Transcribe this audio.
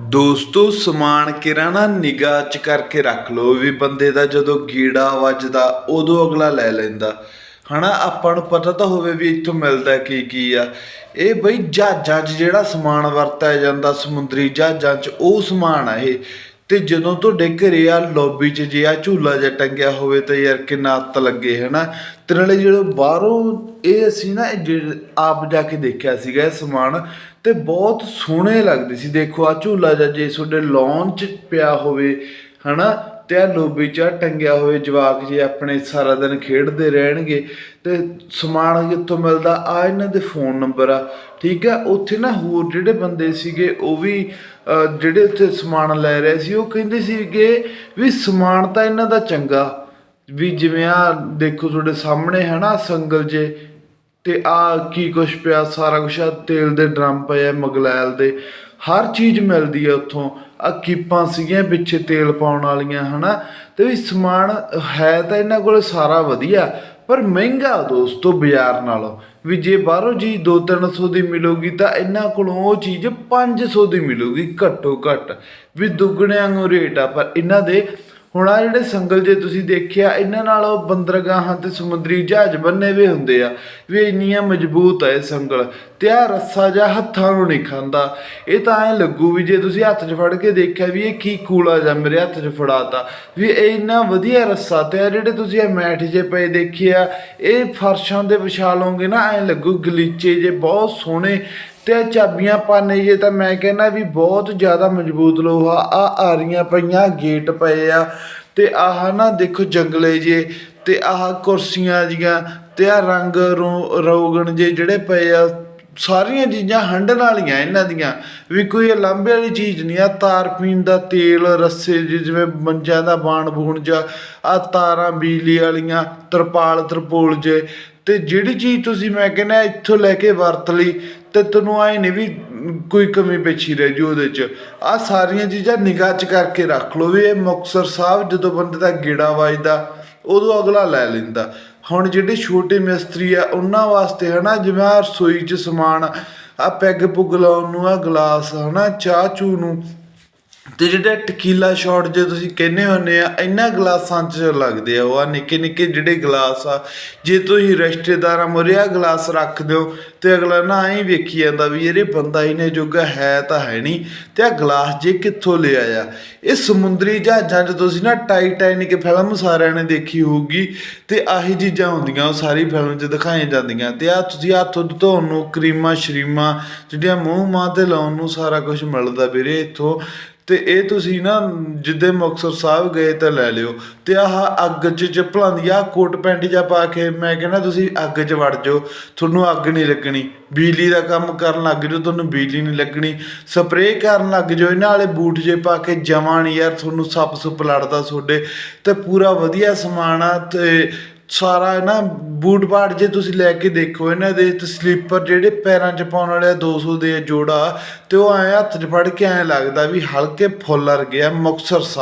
ਦੋਸਤੋ, ਸਮਾਨ ਕਿਰਾਣਾ ਨਿਗਾਹ ਚ ਕਰਕੇ ਰੱਖ ਲਓ ਵੀ ਬੰਦੇ ਦਾ ਜਦੋਂ ਗੀੜਾ ਵੱਜਦਾ, ਉਦੋਂ ਅਗਲਾ ਲੈ ਲੈਂਦਾ। ਹਨਾ, ਆਪਾਂ ਨੂੰ ਪਤਾ ਤਾਂ ਹੋਵੇ ਵੀ ਇੱਥੋਂ ਮਿਲਦਾ ਕੀ ਕੀ ਆ। ਇਹ ਬਈ ਜਹਾਜ਼ਾਂ 'ਚ ਜਿਹੜਾ ਸਮਾਨ ਵਰਤਿਆ ਜਾਂਦਾ, ਸਮੁੰਦਰੀ ਜਹਾਜ਼ਾਂ 'ਚ, ਉਹ ਸਮਾਨ ਆ ਇਹ। ਤੇ ਜਦੋਂ ਤੁਹਾਡੇ ਘਰੇ ਆ ਲੌਬੀ 'ਚ ਜੇ ਆ ਝੂਲਾ ਜਿਹਾ ਟੰਗਿਆ ਹੋਵੇ ਤਾਂ ਯਾਰ ਕਿੰਨਾ ਅੱਤ ਲੱਗੇ, ਹਨਾ? ਤੇ ਨਾਲੇ ਜਦੋਂ ਬਾਹਰੋਂ ਇਹ ਅਸੀਂ ਨਾ ਇਹ ਆਪ ਜਾ ਕੇ ਦੇਖਿਆ ਸੀਗਾ ਇਹ ਸਮਾਨ, ਤੇ ਬਹੁਤ ਸੋਹਣੇ ਲੱਗਦੇ ਸੀ। ਦੇਖੋ ਆ ਝੂਲਾ ਜਿਹਾ ਜੇ ਤੁਹਾਡੇ lawn 'ਚ ਪਿਆ ਹੋਵੇ, ਹਨਾ? ਤੇ ਆ ਲੋਬੀ 'ਚ ਟੰਗਿਆ ਹੋਵੇ, ਜਵਾਕ ਜੇ ਆਪਣੇ ਸਾਰਾ ਦਿਨ ਖੇਡਦੇ ਰਹਿਣਗੇ, ਤੇ ਸਮਾਨ ਕਿੱਥੋਂ ਮਿਲਦਾ, ਆ ਇਹਨਾਂ ਦੇ ਫੋਨ ਨੰਬਰ ਆ। ਠੀਕ ਆ, ਉੱਥੇ ਨਾ ਹੋਰ ਜਿਹੜੇ ਬੰਦੇ ਸੀਗੇ, ਉਹ ਵੀ ਜਿਹੜੇ ਉੱਥੇ ਸਮਾਨ ਲੈ ਰਹੇ ਸੀ, ਉਹ ਕਹਿੰਦੇ ਸੀਗੇ ਵੀ ਸਮਾਨ ਤਾਂ ਇਹਨਾਂ ਦਾ ਚੰਗਾ, ਵੀ ਜਿਵੇਂ ਆ ਦੇਖੋ ਤੁਹਾਡੇ ਸਾਹਮਣੇ ਹੈ ਨਾ ਸੰਗਲ ਜੇ, ਤੇ ਆ ਕੀ ਕੁਛ ਪਿਆ, ਸਾਰਾ ਕੁਛ ਆ, ਤੇਲ ਦੇ ਡਰਮ ਪਏ ਆ, ਮਗਲੈਲ ਦੇ। ਹਰ ਚੀਜ਼ ਮਿਲਦੀ ਆ ਉੱਥੋਂ। ਆ ਕੀਪਾਂ ਸੀਗੀਆਂ ਪਿੱਛੇ ਤੇਲ ਪਾਉਣ ਵਾਲੀਆਂ, ਹਨਾ? ਤੇ ਵੀ ਸਮਾਨ ਹੈ ਤਾਂ ਇਹਨਾਂ ਕੋਲ ਸਾਰਾ ਵਧੀਆ, ਪਰ ਮਹਿੰਗਾ ਦੋਸਤੋ ਬਾਜ਼ਾਰ ਨਾਲੋਂ। ਵੀ ਜੇ ਬਾਹਰੋਂ ਜੀ 2-300 ਦੀ ਮਿਲੂਗੀ ਤਾਂ ਇਹਨਾਂ ਕੋਲੋਂ ਉਹ ਚੀਜ਼ 500 ਦੀ ਮਿਲੂਗੀ ਘੱਟੋ ਘੱਟ। ਵੀ ਦੁੱਗਣਿਆਂ ਨੂੰ ਰੇਟ ਆ, ਪਰ ਇਹਨਾਂ ਦੇ ਹੁਣ ਆ ਜਿਹੜੇ ਸੰਗਲ ਜੇ ਤੁਸੀਂ ਦੇਖਿਆ, ਇਹਨਾਂ ਨਾਲ ਉਹ ਬੰਦਰਗਾਹਾਂ ਤੇ ਸਮੁੰਦਰੀ ਜਹਾਜ਼ ਬੰਨੇ ਵੇ ਹੁੰਦੇ ਆ ਵੀ ਇੰਨੀਆਂ ਮਜ਼ਬੂਤ ਆ ਇਹ ਸੰਗਲ ਤੇ ਆ ਰੱਸਾ ਜਾਂ ਹੱਥਾਂ ਨੂੰ ਨਹੀਂ ਖਾਂਦਾ। ਇਹ ਤਾਂ ਐ ਲੱਗੂ ਵੀ ਜੇ ਤੁਸੀਂ ਹੱਥ 'ਚ ਫੜ ਕੇ ਦੇਖਿਆ ਵੀ ਇਹ ਕੀ ਕੂਲਾ ਜਾਂ ਮੇਰੇ ਹੱਥ 'ਚ ਫੜਾਤਾ, ਵੀ ਇਹ ਇੰਨਾ ਵਧੀਆ ਰੱਸਾ ਤੇ ਆ ਜਿਹੜੇ ਤੁਸੀਂ ਇਹ ਮੈਟ ਜੇ ਪਏ ਦੇਖਿਆ, ਇਹ ਫਰਸ਼ਾਂ ਦੇ ਵਿਛਾ ਲਓਗੇ ਨਾ, ਐ ਲੱਗੂ ਗਲੀਚੇ ਜੇ ਬਹੁਤ ਸੋਹਣੇ ਤੇ ਇਹ ਚਾਬੀਆਂ ਪਾਣੇ ਜੇ ਤਾਂ ਮੈਂ ਕਹਿੰਦਾ ਵੀ ਬਹੁਤ ਜ਼ਿਆਦਾ ਮਜ਼ਬੂਤ ਲੋਹਾ ਆ ਆਰੀਆਂ ਪਈਆਂ, ਗੇਟ ਪਏ ਆ। ਤੇ ਆਹ ਨਾ ਦੇਖੋ ਜੰਗਲੇ ਜੇ, ਤੇ ਆਹ ਕੁਰਸੀਆਂ ਜੀਆਂ, ਤੇ ਆ ਰੰਗ ਰੋ- ਰੋਗਣ ਜੇ ਜਿਹੜੇ ਪਏ ਆ, ਸਾਰੀਆਂ ਚੀਜ਼ਾਂ ਹੰਡਣ ਵਾਲੀਆਂ ਇਹਨਾਂ ਦੀਆਂ। ਵੀ ਕੋਈ ਲਾਂਬੇ ਵਾਲੀ ਚੀਜ਼ ਨਹੀਂ ਆ, ਤਾਰ ਪੀਣ ਦਾ ਤੇਲ, ਰੱਸੇ ਜਿਹੇ ਜਿਵੇਂ ਮੰਜਾਂ ਦਾ ਬਾਣ ਬੂਣ ਜਾ ਆ ਤਾਰਾਂ ਬਿਜਲੀ ਵਾਲੀਆਂ ਤਰਪਾਲ ਤਰਪੋਲ ਜੇ ਤੇ ਜਿਹੜੀ ਚੀਜ਼ ਤੁਸੀਂ ਮੈਂ ਕਹਿੰਦਾ ਇੱਥੋਂ ਲੈ ਕੇ ਵਰਤ ਲਈ, ਤੇ ਤੁਹਾਨੂੰ ਆਏ ਨਹੀਂ ਵੀ ਕੋਈ ਕਮੀ ਪੇਛੀ ਰਹਿ ਜੂ ਉਹਦੇ ਚ। ਆ ਸਾਰੀਆਂ ਚੀਜ਼ਾਂ ਨਿਗਾਹ ਚ ਕਰਕੇ ਰੱਖ ਲਓ ਵੀ ਇਹ ਮੁਕਤਸਰ ਸਾਹਿਬ ਜਦੋਂ ਬੰਦੇ ਦਾ ਗੇੜਾ ਵੱਜਦਾ, ਉਦੋਂ ਅਗਲਾ ਲੈ ਲੈਂਦਾ। ਹੁਣ ਜਿਹੜੇ ਛੋਟੇ ਮਿਸਤਰੀ ਆ, ਉਹਨਾਂ ਵਾਸਤੇ ਹਨਾ, ਜਿਵੇਂ ਰਸੋਈ ਚ ਸਮਾਨ ਆ ਪੈਗ ਪੁੱਗ ਲਾਉਣ ਨੂੰ ਆ ਗਲਾਸ, ਹਨਾ, ਚਾਹ ਚੂ ਨੂੰ ਤੇ ਜਿਹੜਾ ਟਕੀਲਾ ਸ਼ਾਟ ਜੇ ਤੁਸੀਂ ਕਹਿੰਦੇ ਹੁੰਦੇ ਆ ਇਹਨਾਂ ਗਲਾਸਾਂ 'ਚ ਲੱਗਦੇ ਆ, ਉਹ ਆ ਨਿੱਕੇ ਨਿੱਕੇ ਜਿਹੜੇ ਗਲਾਸ ਆ, ਜੇ ਤੁਸੀਂ ਰਿਸ਼ਤੇਦਾਰਾਂ ਮੁਰਿਆ ਗਲਾਸ ਰੱਖ ਦਿਓ, ਤੇ ਅਗਲਾ ਨਾ ਐਂ ਵੇਖੀ ਜਾਂਦਾ ਵੀ ਇਹਦੇ ਬੰਦਾ ਇਹਨੇ ਜੋਗਾ ਹੈ ਤਾਂ ਹੈ ਨਹੀਂ, ਤੇ ਆ ਗਲਾਸ ਜੇ ਕਿੱਥੋਂ ਲਿਆ ਆ ਇਹ ਸਮੁੰਦਰੀ ਜਹਾਜ਼ਾਂ 'ਚ ਤੁਸੀਂ ਨਾ ਟਾਈਟੈਨਿਕ ਫਿਲਮ ਸਾਰਿਆਂ ਨੇ ਦੇਖੀ ਹੋਊਗੀ, ਤੇ ਆਹੀ ਚੀਜ਼ਾਂ ਹੁੰਦੀਆਂ, ਉਹ ਸਾਰੀ ਫਿਲਮ 'ਚ ਦਿਖਾਈਆਂ ਜਾਂਦੀਆਂ, ਤੇ ਆ ਤੁਸੀਂ ਹੱਥ ਧੋਣ ਨੂੰ, ਕਰੀਮਾਂ, ਸ਼ਰੀਮਾਂ, ਜਿਹੜੀਆਂ ਮੂੰਹ ਮਾਹ ਤੇ ਲਾਉਣ ਨੂੰ ਸਾਰਾ ਕੁਝ ਮਿਲਦਾ ਵੀਰੇ ਇੱਥੋਂ ਤੇ ਇਹ ਤੁਸੀਂ ਨਾ ਜਿੱਦੇ ਮੁਕਤਸਰ ਸਾਹਿਬ ਗਏ ਤਾਂ ਲੈ ਲਿਓ ਤੇ ਆਹ ਅੱਗ 'ਚ ਚੱਪਲਾਂ ਦੀ ਆਹ ਕੋਟ ਪੈਂਟ ਜਾਂ ਪਾ ਕੇ ਮੈਂ ਕਹਿੰਦਾ ਤੁਸੀਂ ਅੱਗ 'ਚ ਵੜ ਜਾਓ, ਤੁਹਾਨੂੰ ਅੱਗ ਨਹੀਂ ਲੱਗਣੀ। ਬਿਜਲੀ ਦਾ ਕੰਮ ਕਰਨ ਲੱਗ ਜਾਓ, ਤੁਹਾਨੂੰ ਬਿਜਲੀ ਨਹੀਂ ਲੱਗਣੀ। ਸਪਰੇਅ ਕਰਨ ਲੱਗ ਜਾਓ, ਇਹਨਾਂ ਵਾਲੇ ਬੂਟ ਜੇ ਪਾ ਕੇ ਜਮਾਂ ਨਹੀਂ ਯਾਰ, ਤੁਹਾਨੂੰ ਸੱਪ ਸੁੱਪ ਲੜਦਾ ਤੁਹਾਡੇ। ਤੇ ਪੂਰਾ ਵਧੀਆ ਸਮਾਨ ਆ ਤੇ ਸਾਰਾ ਹੈ ਨਾ ਬੂਟ ਬਾਟ ਜੇ ਤੁਸੀਂ ਲੈ ਕੇ ਦੇਖੋ, ਇਹਨਾਂ ਦੇ ਤੇ ਸਲੀਪਰ ਜਿਹੜੇ ਪੈਰਾਂ 'ਚ ਪਾਉਣ ਵਾਲੇ ਆ 200 ਦੇ ਆ ਜੋੜਾ, ਤੇ ਉਹ ਐ ਹੱਥ 'ਚ ਫੜ ਕੇ ਐ ਲੱਗਦਾ ਵੀ ਹਲਕੇ ਫੁੱਲਰ ਗਿਆ ਆ, ਮੁਕਤਸਰ ਸਾਹਿਬ